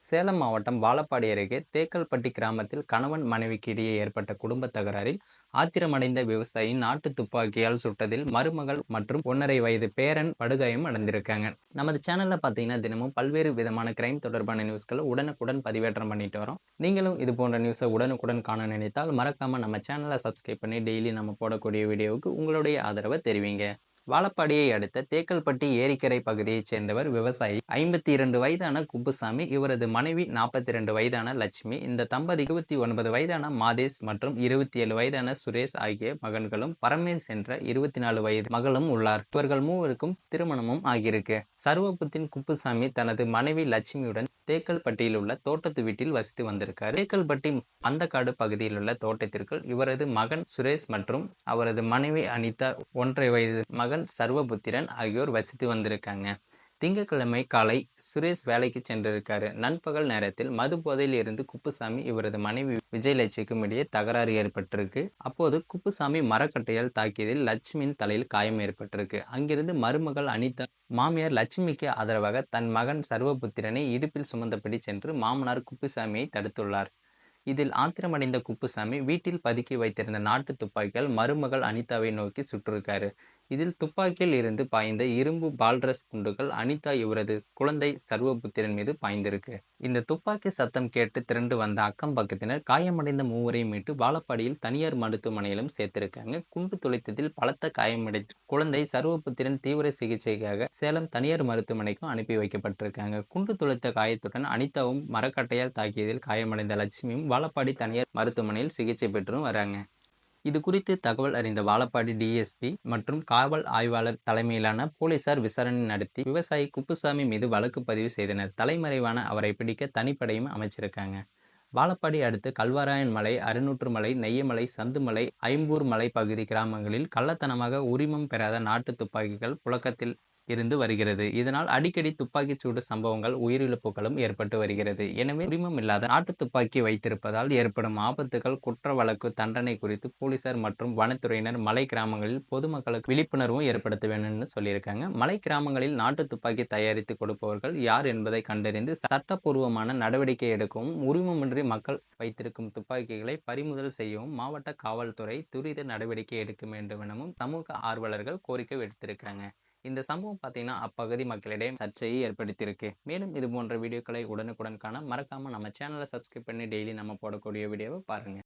சேலம் மாவட்டம் வாழப்பாடி அருகே தேக்கல்பட்டி கிராமத்தில் கணவன் மனைவிக்கு இடையே ஏற்பட்ட குடும்ப தகராறில் ஆத்திரமடைந்த விவசாயி நாட்டு துப்பாக்கியால் சுட்டதில் மருமகள் மற்றும் ஒன்றரை வயது பேரன் படுகாயம் அடைந்திருக்காங்க. நமது சேனல்ல பார்த்தீங்கன்னா தினமும் பல்வேறு விதமான கிரைம் தொடர்பான நியூஸ்களை உடனுக்குடன் பதிவேற்றம் பண்ணிட்டு வரோம். நீங்களும் இது போன்ற நியூஸை உடனுக்குடன் காண நினைத்தால் மறக்காம நம்ம சேனலை சப்ஸ்கிரைப் பண்ணி டெய்லி நம்ம போடக்கூடிய வீடியோவுக்கு உங்களுடைய ஆதரவை தெரிவிங்க. வாழப்பாடியை அடுத்த தேக்கல்பட்டி ஏரிக்கரை பகுதியைச் சேர்ந்தவர் விவசாயி. ஐம்பத்தி இரண்டு வயதான குப்புசாமி இவரது மனைவி நாற்பத்தி இரண்டு வயதான லட்சுமி இந்த தம்பதி இருபத்தி ஒன்பது வயதான மாதேஷ் மற்றும் இருபத்தி ஏழு வயதான சுரேஷ் ஆகிய மகன்களும் பரமேஷ் என்ற இருபத்தி நாலு வயது மகளும் உள்ளார். இவர்கள் மூவருக்கும் திருமணமும் ஆகியிருக்கு. சர்வபுத்தின் குப்புசாமி தனது மனைவி லட்சுமியுடன் தேக்கல்பட்டியில் உள்ள தோட்டத்து வீட்டில் வசித்து வந்திருக்கார். தேக்கல்பட்டி அந்தக்காடு பகுதியில் உள்ள தோட்டத்திற்குள் இவரது மகன் சுரேஷ் மற்றும் அவரது மனைவி அனிதா ஒன்றரை வயது மகன் சர்வபுத்திரன் ஆகியோர் வசித்து வந்திருக்காங்க. திங்கட்கிழமை காலை சுரேஷ் வேலைக்கு சென்றிருக்காரு. நண்பகல் நேரத்தில் மது போதையில் இருந்து குப்புசாமி இவரது மனைவி விஜயலட்சுமிக்கும் இடையே தகராறு ஏற்பட்டிருக்கு. அப்போது குப்புசாமி மரக்கட்டையால் தாக்கியதில் லட்சுமியின் தலையில் காயம் ஏற்பட்டிருக்கு. அங்கிருந்து மருமகள் அனிதா மாமியார் லட்சுமிக்கு ஆதரவாக தன் மகன் சர்வபுத்திரனை இடுப்பில் சுமந்தபடி சென்று மாமனார் குப்புசாமியை தடுத்துள்ளார். இதில் ஆத்திரமடைந்த குப்புசாமி வீட்டில் பதுக்கி வைத்திருந்த நாட்டு துப்பாக்கியால் மருமகள் அனிதாவை நோக்கி சுட்டிருக்காரு இதில் துப்பாக்கியில் இருந்து பாய்ந்த இரும்பு பால்ரஸ் குண்டுகள் அனிதா இவரது குழந்தை சர்வபுத்திரன் மீது பாய்ந்திருக்கு. இந்த துப்பாக்கி சத்தம் கேட்டு திரண்டு வந்த அக்கம் பக்கத்தினர் காயமடைந்த மூவரையும் மீட்டு வாழப்பாடியில் தனியார் மருத்துவமனையிலும் சேர்த்திருக்காங்க. குண்டு துளைத்ததில் பலத்த காயமடைந்த குழந்தை சர்வபுத்திரன் தீவிர சிகிச்சைக்காக சேலம் தனியார் மருத்துவமனைக்கும் அனுப்பி வைக்கப்பட்டிருக்காங்க. குண்டு துளைத்த காயத்துடன் அனிதாவும் மரக்கட்டையால் தாக்கியதில் காயமடைந்த லட்சுமியும் வாழப்பாடி தனியார் மருத்துவமனையில் சிகிச்சை பெற்றும் வராங்க. இது குறித்து தகவல் அறிந்த வாழப்பாடி டிஎஸ்பி மற்றும் காவல் ஆய்வாளர் தலைமையிலான போலீசார் விசாரணை நடத்தி விவசாயி குப்புசாமி மீது வழக்கு பதிவு செய்தனர். தலைமறைவான அவரை பிடிக்க தனிப்படையும் அமைச்சிருக்காங்க. வாழப்பாடி அடுத்து கல்வாராயன் மலை அறுநூற்று மலை நெய்யமலை சந்துமலை ஐம்பூர் மலை பகுதி கிராமங்களில் கள்ளத்தனமாக உரிமம் பெறாத நாட்டு துப்பாக்கிகள் புழக்கத்தில் இருந்து வருகிறது. இதனால் அடிக்கடி துப்பாக்கிச் சூடு சம்பவங்கள் உயிரிழப்புகளும் ஏற்பட்டு வருகிறது. எனவே உரிமம் இல்லாத நாட்டு துப்பாக்கி வைத்திருப்பதால் ஏற்படும் ஆபத்துகள் குற்ற வழக்கு தண்டனை குறித்து போலீசார் மற்றும் வனத்துறையினர் மலை கிராமங்களில் பொதுமக்களுக்கு விழிப்புணர்வும் ஏற்படுத்த வேண்டும்னு சொல்லியிருக்காங்க. மலை கிராமங்களில் நாட்டு துப்பாக்கி தயாரித்து கொடுப்பவர்கள் யார் என்பதை கண்டறிந்து சட்டப்பூர்வமான நடவடிக்கை எடுக்கவும் உரிமமின்றி மக்கள் வைத்திருக்கும் துப்பாக்கிகளை பறிமுதல் செய்யவும் மாவட்ட காவல்துறை துரித நடவடிக்கை எடுக்க வேண்டும் எனவும் சமூக ஆர்வலர்கள் கோரிக்கை விடுத்திருக்காங்க. இந்த சம்பவம் பார்த்தீங்கன்னா அப்பகுதி மக்களிடையே சர்ச்சையை ஏற்படுத்தியிருக்கு. மேலும் இது போன்ற வீடியோக்களை உடனுக்குடன் காண மறக்காமல் நம்ம சேனலை சப்ஸ்கிரைப் பண்ணி டெய்லி நம்ம போடக்கூடிய வீடியோவை பாருங்கள்